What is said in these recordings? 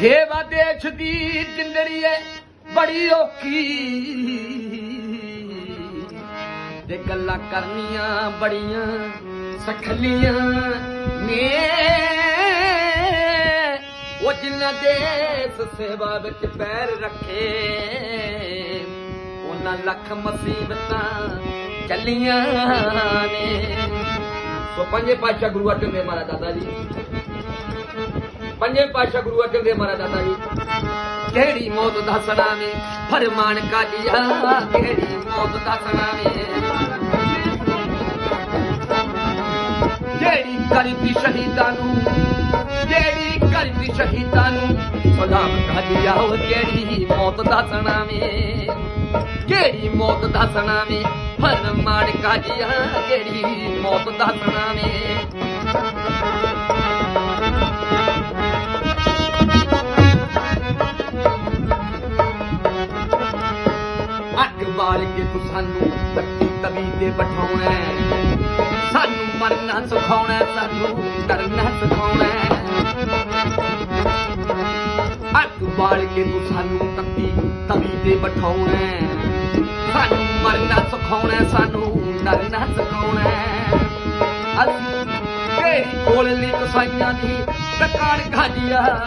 ਸੇਵਾ ਦੇਸ਼ ਦੀ ਜਿੰਦੜੀ ਏ ਬੜੀ ਔਖੀ। ਤੇ ਗੱਲਾਂ ਕਰਨੀਆਂ ਬੜੀਆਂ ਸਖਲੀਆਂ ਨੇ। ਉਹ ਜਿਨ੍ਹਾਂ ਦੇਸ ਸੇਵਾ ਵਿੱਚ ਪੈਰ ਰੱਖੇ, ਉਹਨਾਂ ਲੱਖ ਮੁਸੀਬਤਾਂ ਚੱਲੀਆਂ ਨੇ। ਸੋ ਪੰਜੇ ਪਾਤਸ਼ਾਹ ਗੁਰੂ ਅਰਜਨ ਦੇਵ ਮਹਾਰਾਜ ਦਾਦਾ ਜੀ। ਪੰਜੇ ਪਾਤਸ਼ਾਹ ਗੁਰੂ ਅਰਜਨ ਦੇਵ ਮਹਾਰਾਜ ਦਾਦਾ ਜੀ ਕਿਹੜੀ ਮੌਤ ਦਾ ਸਲਾਮੇ ਫਰਮਾਨ ਕਾਜੀਆ ਕਿਹੜੀ ਮੌਤ ਦਾ ਸਲਾਮੇ ਜਿਹੜੀ ਕਰਦੀ ਸ਼ਹੀਦਾਂ ਨੂੰ ਜਿਹੜੀ ਕਰਦੀ ਸ਼ਹੀਦਾਂ ਨੂੰ ਸਲਾਮ ਕਾਜੀਆ ਉਹ ਕਿਹੜੀ ਮੌਤ ਦਾ ਸਲਾਮੇ ਕਿਹੜੀ ਮੌਤ ਦਾ ਸਲਾਮੇ ਫਰਮਾਨ ਕਾਜੀਆ ਕਿਹੜੀ ਮੌਤ ਦਾ ਸਲਾਮੇ ਬਾਲ ਕੇ ਤੂੰ ਸਾਨੂੰ ਤੱਕੀ ਤਵੀ ਤੇ ਬਿਠਾਉਣਾ ਹੈ। ਸਾਨੂੰ ਮਰਨਾ ਸਿਖਾਉਣਾ ਹੈ, ਸਾਨੂੰ ਡਰਨਾ ਸਿਖਾਉਣਾ ਹੈ। ਅੱਗ ਬਾਲ ਕੇ ਤੂੰ ਸਾਨੂੰ ਤੱਕੀ ਤਵੀ ਤੇ ਬਿਠਾਉਣਾ ਹੈ। ਸਾਨੂੰ ਮਰਨਾ ਸਿਖਾਉਣਾ ਹੈ, ਸਾਨੂੰ ਡਰਨਾ ਸਿਖਾਉਣਾ ਹੈ। ਅਸੀਂ ਕਿਹੜੀ ਕੋਲ ਲਈ ਕਸਾਈਆਂ ਦੀ ਦੁਕਾਨ ਖਾਜੀਆ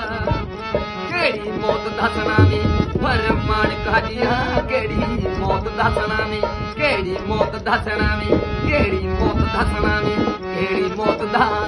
ਕਿਹੜੀ ਮੌਤ ਦੱਸਣਾ ਵੇ ਫਰਮਾਨ ਕਾਜੀਆ, ਕਿਹੜੀ ਮੌਤ ਦੱਸਣਾ ਵੇ? ਕਿਹੜੀ ਮੌਤ ਦੱਸਣਾ ਵੇ? ਕਿਹੜੀ ਮੌਤ ਦੱਸਣਾ ਵੇ? ਕਿਹੜੀ ਮੌਤ ਦਾ